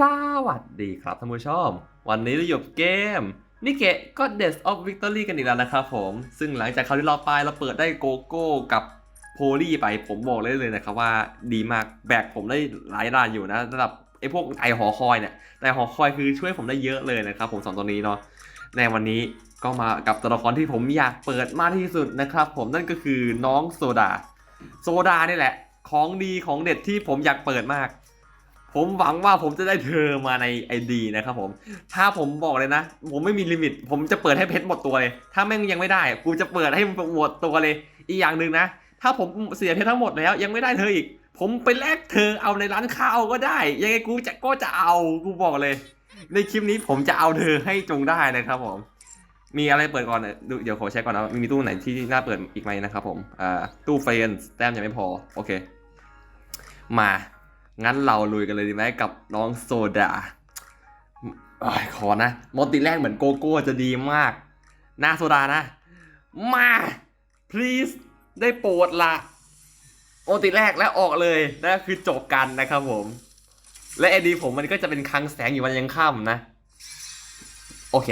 สวัสดีครับท่านผู้ชม วันนี้เราอยู่กับเกมนิเกะก็ Death of Victory กันอีกแล้วนะครับผม ซึ่งหลังจากคราวที่เราไปเราเปิดได้โกโก้กับโพลีไปผมบอกเลยเลยนะครับว่าดีมากแบกผมได้หลายด่านอยู่นะสำหรับไอ้พวกไอหอคอยเนี่ยแต่หอคอยคือช่วยผมได้เยอะเลยนะครับผมสองตัวนี้เนาะในวันนี้ก็มากับตัวละครที่ผมอยากเปิดมากที่สุดนะครับผมนั่นก็คือน้องโซดา โซดานี่แหละ ของดีของเด็ดที่ผมอยากเปิดมาก ผมหวังว่าผมจะได้เธอมาในไอดีนะครับผม ถ้าผมบอกเลยนะ ผมไม่มีลิมิต ผมจะเปิดให้เพชรหมดตัวเลย ถ้าแม่งยังไม่ได้ กูจะเปิดให้มันหมดตัวเลย อีกอย่างหนึ่งนะ ถ้าผมเสียเพชรทั้งหมดแล้ว ยังไม่ได้เธออีก ผมไปแลกเธอเอาในร้านข้าวก็ได้ ยังไงกูจะก็จะเอา กูบอกเลย ในคลิปนี้ผมจะเอาเธอให้จงได้นะครับผม มีอะไรเปิดก่อนเดี๋ยวขอเช็คก่อนนะ มีตู้ไหนที่น่าเปิดอีกไหมนะครับผม อ่า ตู้เฟรนแต้มยังไม่พอ โอเค มา งั้นเราลุยกันเลยดีไหมกับน้องโซดาออยขอนะมอติแรกเหมือนโกโก้จะดีมาก หน้าโซดานะ มา please ได้โปรดละโอติแรกแล้วออกเลยนั่นคือจบกันนะครับผม และไอดีผมมันก็จะเป็นคลังแสงอยู่วันยังค่ำนะ โอเค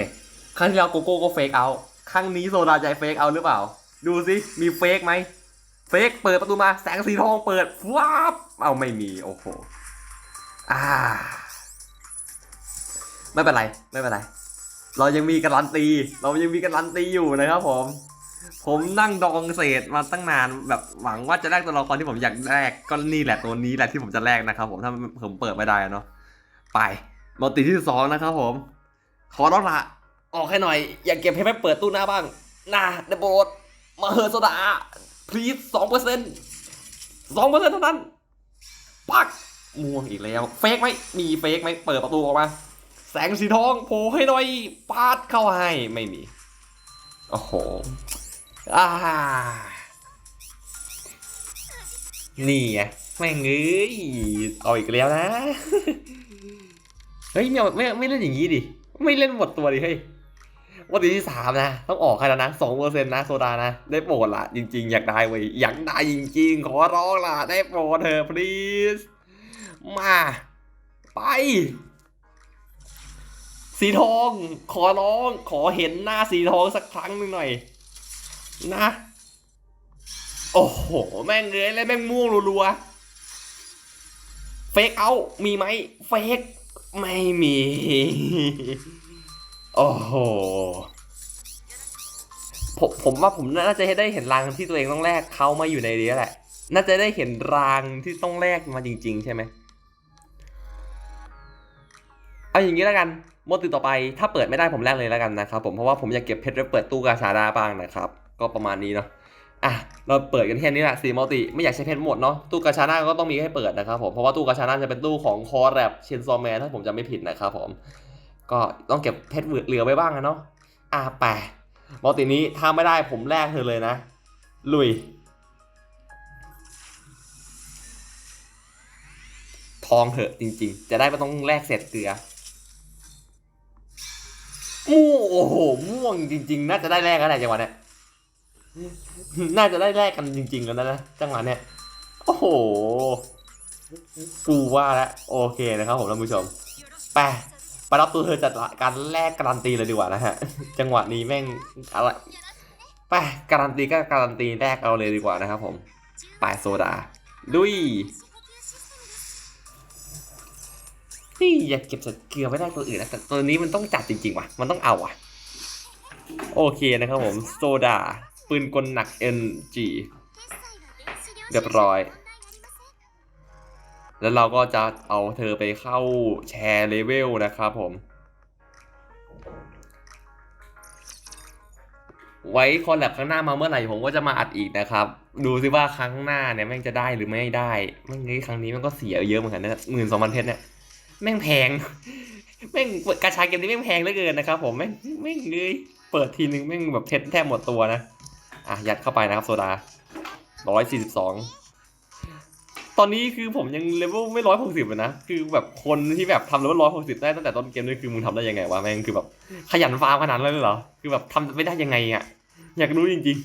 ครั้งที่แล้วโกโก้ก็เฟกเอา ครั้งนี้โซดาจะเฟกเอาหรือเปล่า ดูสิมีเฟกไหม เฟกเปิดประตูมาแสงสีทองเปิดว้าบเอาไม่มีโอ้โหอ่าไม่เป็นไรไม่เป็นไร เรายังมีการันตี เรายังมีการันตีอยู่นะครับผม ผมนั่งดองเศษมาตั้งนานแบบหวังว่าจะแลกตัวละครที่ผมอยากแลกก็นี่แหละตัวนี้แหละที่ผมจะแลกนะครับ ผมถ้าผมเปิดไม่ได้เนาะไปมอติที่สองนะครับผม ขอร้องละออกให้หน่อย อย่าเก็บให้แม่เปิดตู้หน้าบ้างนะได้โปรดมาเฮอโซดา please สองเปอร์เซ็นต์สองเปอร์เซ็นต์เท่านั้น ปักม่วงอีกแล้ว เฟกไหมมีเฟกไหมเปิดประตูออกมา แสงสีทองโผล่ให้หน่อยปาดเข้าให้ ไม่มี โอ้โหอ่านี่ไงแม่งเอ้ยเอาอีกแล้วนะ เฮ้ยไม่เอาไม่ไม่เล่นอย่างนี้ดิ ไม่เล่นหมดตัวดิเฮ้ย วันที่สามนะ ต้องออกใครแล้วนะสองเปอร์เซ็นต์นะโซดานะ ได้โปรดละจริง ๆ อยากได้เว้ยอยากได้จริง ๆ ขอร้องล่ะได้โปรดเธอะ please มา ไป สีทอง ขอร้องขอเห็นหน้าสีทองสักครั้งหนึ่งหน่อย นะ โอ้โห แม่งเอ้ยแล้วแม่งม่วงรัวๆเฟกเอา มีไหมเฟกไม่มี โอ้โหผมผมว่าผมน่าจะได้เห็นรางที่ตัวเองต้องแลกเขามาอยู่ในนี้แหละ น่าจะได้เห็นรางที่ต้องแลกมาจริง ๆ ใช่ไหมเอาอย่างนี้แล้วกันโมติต่อไปถ้าเปิดไม่ได้ผมแลกเลยแล้วกันนะครับผมเพราะว่าผมอยากเก็บเพชรไว้เปิดตู้กาชาดาบ้างนะครับ ก็ประมาณนี้เนาะอะเราเปิดกันแค่นี้แหละสี่มัลติไม่อยากใช้เพชรหมดเนาะตู้กาชาดาก็ต้องมีให้เปิดนะครับผมเพราะว่าตู้กาชาดาจะเป็นตู้ของคอร์แรปเชนซอมแมนถ้าผมจะไม่ผิดนะครับผม ก็ต้องเก็บเพชรเหลือไว้บ้างนะเนาะอะแปะมัลตินี้ถ้าไม่ได้ผมแลกเธอเลยนะ ลุย ทองเถอะจริงๆ จะได้ไม่ต้องแลกเศษเกลือม่วงโอ้โห ม่วงจริง ๆ น่าจะได้แลกกันแหละจังหวะเนี้ยน่าจะได้แลกกันจริงๆแล้วนะจังหวะเนี้ยโอ้โหกูว่าแล้วโอเคนะครับผมท่านผู้ชมไป ไปรับตัวเธอจัดการแลกการันตีเลยดีกว่านะฮะ จังหวะนี้แม่งอะไรไปการันตีก็การันตีแรกเอาเลยดีกว่านะครับผมไปโซดาดุยนี่อย่าเก็บสเกลือไม่ได้ตัวอื่นนะแต่ตัวนี้มันต้องจัดจริงๆว่ะ มันต้องเอาอะ โอเคนะครับผมโซดาปืนกลหนัก NG เรียบร้อย แล้วเราก็จะเอาเธอไปเข้าแชร์เลเวลนะครับผม ไว้คอลแลบครั้งหน้ามาเมื่อไหร่ผมก็จะมาอัดอีกนะครับ ดูซิว่าครั้งหน้าเนี่ยแม่งจะได้หรือไม่ได้แม่งเฮ้ครั้งนี้มันก็เสียเยอะเหมือนกันนะหมื่นสองพันเพชรเนี่ยแม่งแพงแม่งกระชายเกมนี้แม่งแพงเหลือเกินนะครับ ผมแม่งแม่งเลยเปิดทีนึงแม่งแบบเพชรแทบหมดตัวนะอะยัดเข้าไปนะครับโซดาร้อยสี่สิบสอง ตอนนี้คือผมยังเลเวลไม่ร้อยหกสิบเลยนะ คือแบบคนที่แบบทำเลเวลร้อยหกสิบได้ตั้งแต่ต้นเกมนี่คือมึงทำได้ยังไงวะแม่งคือแบบขยันฟาร์มขนาดนั้นเลยเหรอ คือแบบทำไม่ได้ยังไงอะ อยากรู้จริง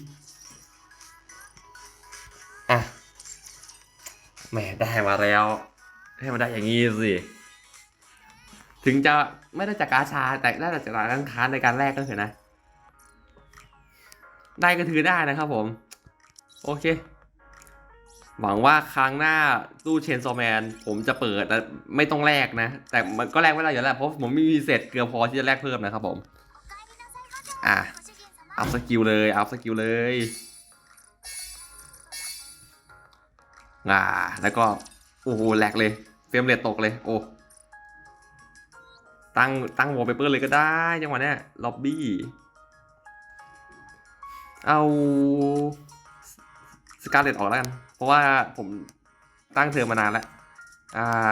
ๆ อะแหมได้มาแล้ว ให้มันได้อย่างงี้สิ ถึงจะไม่ได้จากกาชาแต่ได้จากร้านค้าในการแลกก็เถอะนะ ได้ก็ถือได้นะครับผม โอเค หวังว่าครั้งหน้าตู้เชนโซแมน ผมจะเปิดแต่ไม่ต้องแลกนะ แต่มันก็แลกไม่ได้อยู่แล้วเพราะผมไม่มีเสร็จเกือพอที่จะแลกเพิ่มนะครับผมอะอัพสกิลเลยอัพสกิลเลยอ่าแล้วก็โอ้โหแหลกเลยเฟรมเรทตกเลยโอ้ตั้งตั้งวอลเปเปอร์เลยก็ได้จังหวะเนี้ยล็อบบี้เอา สกาเลตออกแล้วกัน เพราะว่าผมตั้งเธอมานานแล้ว อ่า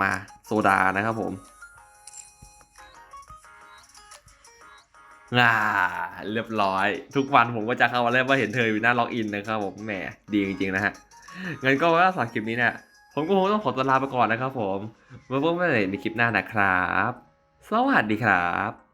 มาโซดานะครับผมอ่าเรียบร้อย ทุกวันผมก็จะเข้ามาเล่นว่าเห็นเธออยู่หน้าล็อกอินนะครับผมแหมดีจริงๆนะฮะงั้นก็ว่าสำหรับคลิปนี้เนี่ยผมก็คงต้องขอตัวลาไปก่อนนะครับผมไว้พบกันใหม่ในคลิปหน้านะครับ สวัสดีครับ